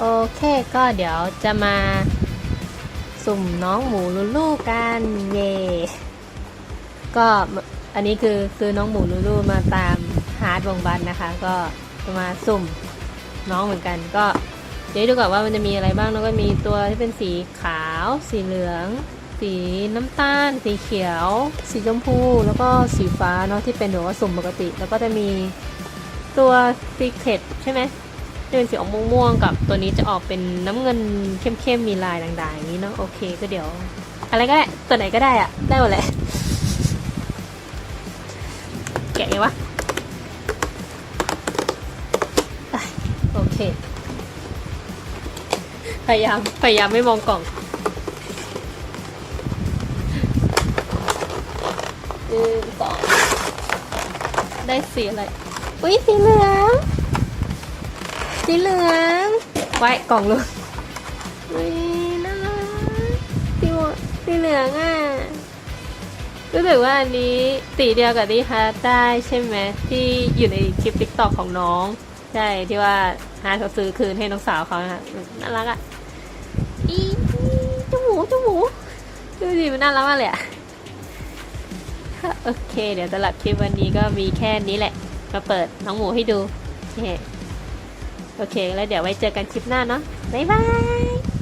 โอเคก็เดี๋ยวจะมาสุ่มน้องหมูลูลูกันเย่ก็อันนี้คือคือน้องหมูลูลูมาตามฮาร์ดวงบันนะคะ ก็จะมาสุ่มน้องเหมือนกัน ก็เดี๋ยวดูก่อนว่ามันจะมีอะไรบ้างแล้วก็มีตัวที่เป็นสีขาว สีเหลือง สีน้ำตาล สีเขียว สีชมพู แล้วก็สีฟ้าเนาะที่เป็นหนูว่าสุ่มปกติ แล้วก็จะมีตัวซีเคร็ใช่ไหม จะเป็นสีออกม่วงๆกับตัวนี้จะออกเป็นน้ำเงินเข้มๆมีลายด่างๆอย่างนี้เนาะโอเคก็เดี๋ยว อะไรก็ได้ตัวไหนก็ได้อะได้หมดแหละแกะยังวะโอเค พยายามพยายามไม่มองกล่องหนึ่งสองได้สีอะไร อุ้ยสีเหลือง ไว้กล่องลูกอุ้ยน่ารักสีหมวกสีเหลืองอะรู้สึกว่าอันนี้สีเดียวกับที่ฮาร์ได้ใช่ไหมที่อยู่ในคลิปติ๊กตอกของน้อง ใช่ที่ว่าฮาร์ดเขาซื้อคืนให้น้องสาวเขานะน่ารักอะอีจมูเจมูดูสิมันน่ารักมากเลยอะโอเค เดี๋ยวสำหรับคลิปวันนี้ก็มีแค่นี้แหละ มาเปิดน้องหมูให้ดูโอเค โอเค แล้วเดี๋ยวไว้เจอกันคลิปหน้าเนาะบ๊ายบาย